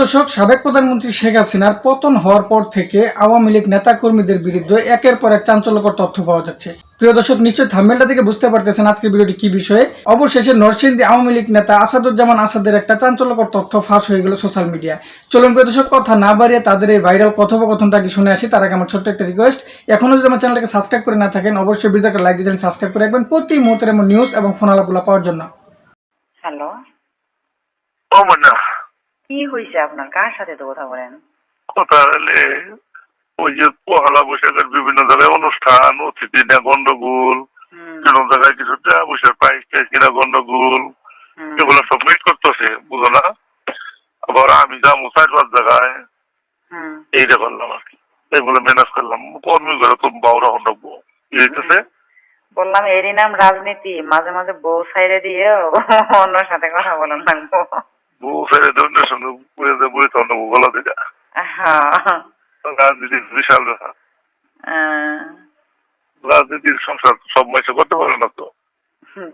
দর্শক সাবেক প্রধানমন্ত্রী শেখ হাসিনার পতন হওয়ার পর থেকে আওয়ামী লীগ নেতাকর্মীদের বিরুদ্ধে একের পর এক চাঞ্চল্যকর তথ্য পাওয়া যাচ্ছে। প্রিয় দর্শক নিশ্চয় থাম্বেলটা থেকে বুঝতে পারতেছেন আজকের ভিডিওটি কি বিষয়ে। অবশেষে নরসিংদী আওয়ামী লীগ নেতা আসাদুজ্জামান আসাদের একটা চাঞ্চল্যকর তথ্য ফাঁস হয়ে গেল সোশ্যাল মিডিয়ায়। চলুন প্রিয় দর্শক কথা না বাড়িয়ে তাদের এই ভাইরাল কথোপকথনটা কি শুনে আসি। তার আগে আমার ছোট্ট একটা রিকোয়েস্ট এখনও যদি আমার চ্যানেলটাকে সাবস্ক্রাইব করে না থাকেন অবশ্যই ভিডিওটা লাইক দিয়ে সাবস্ক্রাইব করে রাখবেন প্রতি মুহূর্তের এমন নিউজ এবং ফোন আলাপগুলো পাওয়ার জন্য। হ্যালো কি হয়েছে আপনার? কার সাথে তো কথা বলেন? কথা হলে ওই যে পহেলা বৈশাখের বিভিন্ন জায়গায় অনুষ্ঠান অতিথি না গন্ডগোল কোনো জায়গায় কিছু পয়সার প্রাইস টাইস কিনা গন্ডগোল এগুলো সব মিট করতেছে বুঝো না? আবার আমি যাব চার পাঁচ জায়গায়। এইটা করলাম আর কি। এগুলো ম্যানেজ করলাম। কর্মী করে তো বাউরা হন্ডব হইতেছে? বললাম এরই নাম রাজনীতি। মাঝে মাঝে বউ সাইডে দিয়ে অন্য সাথে কথা বলেন লাগবো। রাজনীতির বিশাল ব্যাপার। রাজনীতির সংসার সব করতে পারে না তো।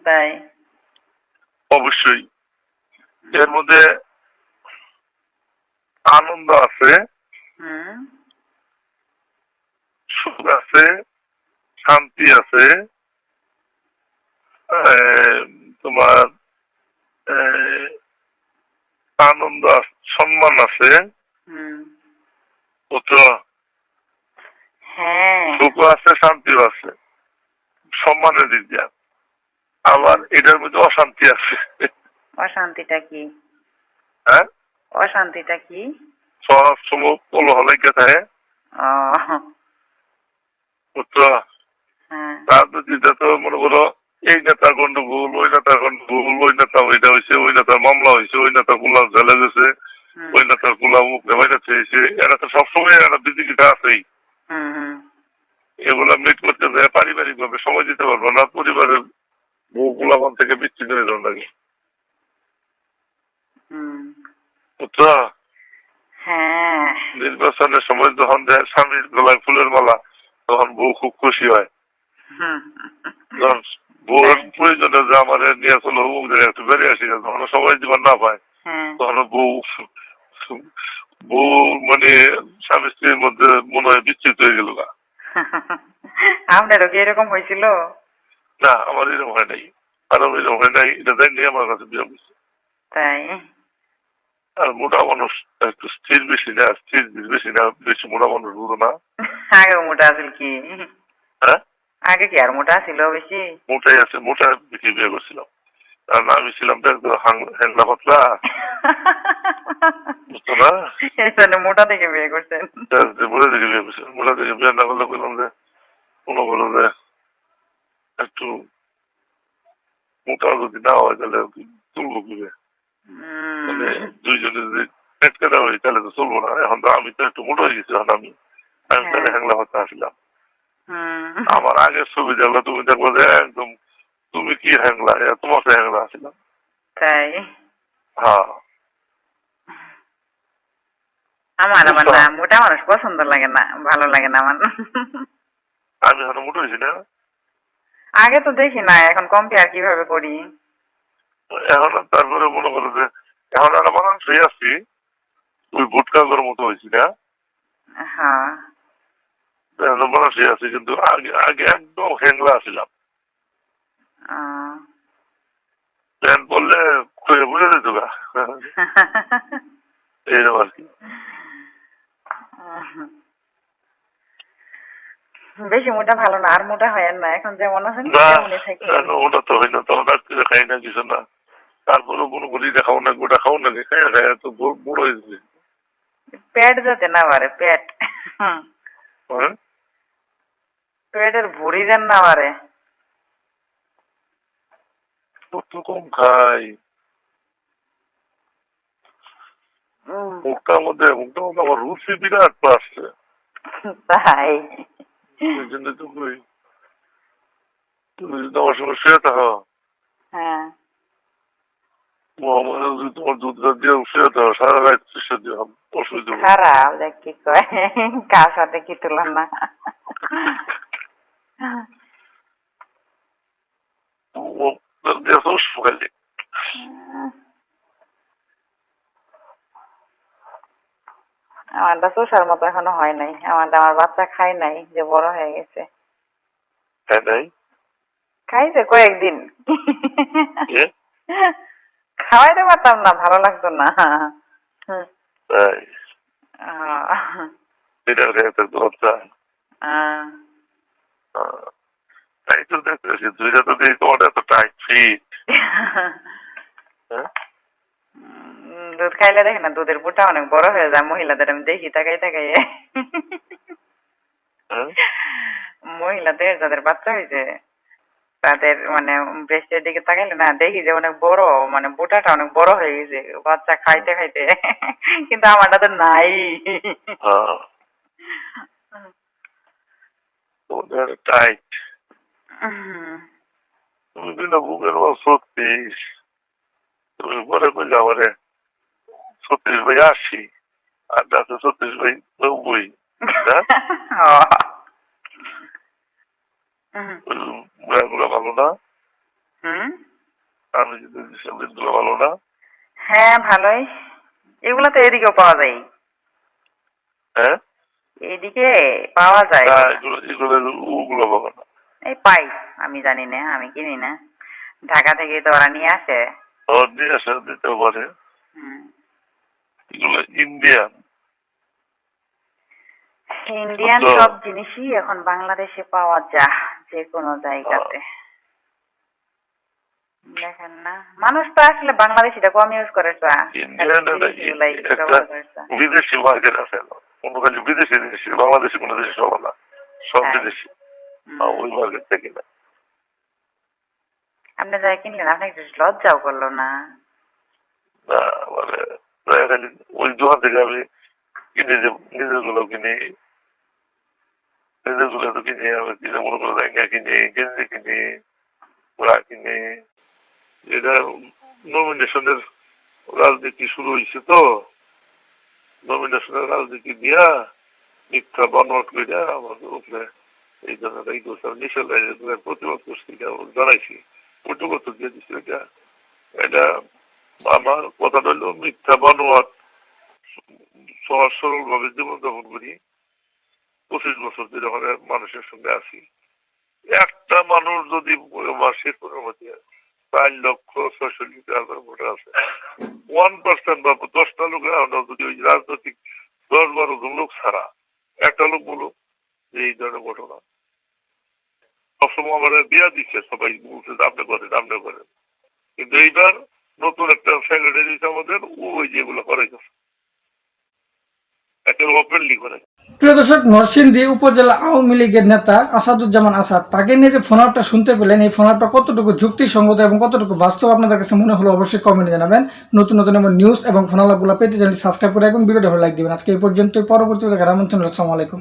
তাই। অবশ্যই। এর মধ্যে আনন্দ আছে সুখ আছে শান্তি আছে। তোমার আনন্দ সম্মান আছে? হ্যাঁ। সুখ আছে শান্তিও আছে। সম্মানের দিক দিয়ে। আবার এটার মধ্যে অশান্তি আছে। অশান্তিটা কি? হ্যাঁ? অশান্তিটা কি? সব সময় পলো হলে থাকে ও বুঝছ হ্যাঁ রাজনীতিতে তো মনে করো এই নেতার গন্ডগোল ওই নেতার গন্ডগোল ওই নেতা ওইটা হয়েছে ওই নেতার মামলা হয়েছে ওই নেতা গুলা ঝেলে গেছে হুম, ওই নেতারগুলা মুখ নেমাইতে চেয়েছে এরা তো সবসময় একটা বিদিকিটা আছেই হুম হুম এগুলা মিট করতে যায় পারিবারিক ভাবে সময় দিতে পারব না পরিবারের বউ থেকে বিচ্ছিন্ন হয়ে যাওয়ার লাগে। হ্যাঁ। নির্বাচনের সময় যখন স্বামীর গলায় ফুলের মালা তখন বউ খুব খুশি হয়। যখন বউর প্রয়োজনে যে আমার নিয়ে চলো একটু বেরিয়ে আসি তখন সবাই জীবন না পায়। তখন বউ বউ মানে স্বামী স্ত্রীর মধ্যে মনে হয় বিচ্ছিত হয়ে গেল না আপনারও কি এরকম হয়েছিল? না আমার এরকম হয় নাই। কারণ এরকম হয় নাই। এটা জানি আমার কাছে হয়েছে। তাই? আর মোটা মানুষ একটু স্থির বেশি না স্থির বেশি না বেশি মোটা মানুষ বুঝো না। আগে মোটা আছিল কি? হ্যাঁ? আগে কি আর মোটা ছিল বেশি? মোটাই আছে মোটা বেশি বিয়ে করছিলাম। কারণ আমি ছিলাম তো একদম হ্যাংলা পাতলা। বুঝতো না? এই জন্য মোটা থেকে বিয়ে করছেন। মোটা দিকে বিয়ে করছিলাম। মোটা বিয়ে না করলে যে বলো একটু মোটা যদি না হয় তাহলে কীভাবে? মানে দুইজনে যদি পেট কেটে হই তাহলে তো চলবো না। এখন তো আমি তো একটু মোটা হয়ে গেছি এখন আমি আমি তাহলে হ্যাংলা পাতলা আসলাম। আমার আগের ছবি দেখল তুমি দেখব যে একদম তুমি কি হ্যাংলা এ তোমাকে হ্যাংলা আসলাম। তাই? হ্যাঁ। আমার আমার না মোটা মানুষ পছন্দ লাগে না ভালো লাগে না আমার। আমি এখন মোটা হয়েছি না? আগে তো দেখি না এখন কম্পেয়ার কীভাবে করি? এখন তারপরে মনে করো যে এখন আর আমার শুয়ে আছি ওই ভুটকাগর মতো হয়েছি না? হ্যাঁ। মনে শুয়ে আছি কিন্তু আগে আগে একদম হ্যাংলা আসছিলাম আহ, প্যান্ট পরলে খুঁজে বুঝে গা এইরকম আর কি। বেশি মোটা ভালো না আর মোটা হয় না। এখন যেমন আছেন ওটা তো হয় না তখন ডাক্তারে খাই না কিছু না। তারপরে মনে করি এটা খাও না গোটা খাও না খাই খাই তো বড়- পেট যাতে না বাড়ে পেট। হ্যাঁ? পেটের ভুড়ি যেন না বাড়ে। কম খাই। মুখটার মধ্যে মুখটার মধ্যে আমার রুচি বিরাট পাচ্ছে তাই। এই জন্য তো কই তুমি যদি আমার সঙ্গে শুয়ে থাকো হ্যাঁ আমার যদি তোমার দুধ দাঁত দিয়ে শুয়ে থাকো সারা রাত চিকিৎসা দিয়ে অসুবিধা হবে খারাপ দেখ কি কয় কার সাথে কি তুলনা সকালে আমারটা চোষার মতো এখনও হয় নাই। আমারটা আমার বাচ্চা খায় নাই যে বড় হয়ে গেছে। নাই? খাইছে কয়েকদিন। খাওয়াইতে পারতাম না ভালো লাগতো না। তাই? তো দেখতেছি দুইটা তো দেখি তোমার এত টাইট ফিট হ্যাঁ? উম, দুধ খাইলে দেখে না দুধের বুটা অনেক বড় হয়ে যায় মহিলাদের আমি দেখি তাকাই তাকাই। মহিলাদের যাদের বাচ্চা হয়েছে তাদের মানে ব্রেস্টের দিকে তাকাইলে না দেখি যে অনেক বড় মানে বুটাটা অনেক বড় হয়ে গেছে বাচ্চা খাইতে খাইতে। কিন্তু আমারটা তো নাই। হ্যাঁ। তোমাদের টাইট তুমি বুকের মাল ছত্রিশ তুমি পরে কইলে আমারে ছত্রিশ বাই আশি আর যাতে ছত্রিশ বাই নব্বই ব্র্যান্ডগুলো ভালো না আমি যদি দিচ্ছি ভালো না হ্যাঁ ভালোই। এগুলো তো এদিকেও পাওয়া যায়। হ্যাঁ এইদিকে পাওয়া যায়। ওগুলো পাবো না এই পাই আমি জানি না আমি কিনি না। ঢাকা থেকে তো ওরা নিয়ে আসে। ও দিয়ে আসে দিতে পারে। হুম। ইন্ডিয়ান ইন্ডিয়ান সব জিনিসই এখন বাংলাদেশে পাওয়া যায় যে কোনো জায়গাতে। দেখেন না। মানুষ তো আসলে বাংলাদেশিটা কম ইউজ করে তো। বিদেশি মার্কেট আছে কোনো খালি বিদেশি বিদেশি বাংলাদেশি কোনো দেশে সব না। সব হ্যাঁ। বিদেশি। ওই মার্কেট থেকে না। আপনি যাই কিনলেন আপনি একটু লজ্জাও করল না। না মানে খালি ওই দোকান থেকে আমি কিনে নিজেরগুলো কিনি। নিজেরগুলো তো কিনি, আমি কিনে মনে করে কিনি, গেঞ্জি কিনি ব্রা কিনি। এটা নমিনেশনের রাজনীতি শুরু হয়েছে তো। নমিনেশনের রাজনীতি দিয়া মিথ্যা বনট করে আমাদের উপরে এই জন্য এই করছে নিষেধ প্রতিবাদ করছি, জানাইছি। ওইটুকু দিয়ে দিচ্ছি এটা আমার কথা হইল, মিথ্যা বনওয়াট সহজ সরল ভাবে জীবনযাপন করি। পঁচিশ বছর ধরে ওখানে মানুষের সঙ্গে আছি। একটা মানুষ যদি মাসে চার লক্ষ হাজার আছে, ওয়ান পার্সেন্ট বা দশটা লোকের আমরা যদি ওই রাজনৈতিক দশ বারো জন লোক ছাড়া, একটা লোক বলুক যে এই ধরনের ঘটনা। সবসময় আমার বিয়া দিচ্ছে, সবাই বলছে আপনি করেন আপনি করেন। কিন্তু এইবার নতুন একটা সেক্রেটারি আমাদের ওই যেগুলো করে প্রিয় দর্শক, নরসিংদী উপজেলা আওয়ামী লীগের নেতা আসাদুজ্জামান আসাদ, তাকে নিয়ে যে ফোন আপটা শুনতে পেলেন, এই ফোন আপটা কতটুকু যুক্তিসঙ্গত এবং কতটুকু বাস্তব আপনাদের কাছে মনে হলো অবশ্যই কমেন্টে জানাবেন। নতুন নতুন নিউজ এবং ফোন পেতে চ্যানেলটি সাবস্ক্রাইব করে এবং ভিডিওটা ভালো লাইক দিবেন। আজকে এই পর্যন্তই পরবর্তী দেখার আমন্ত্রণ আলাইকুম।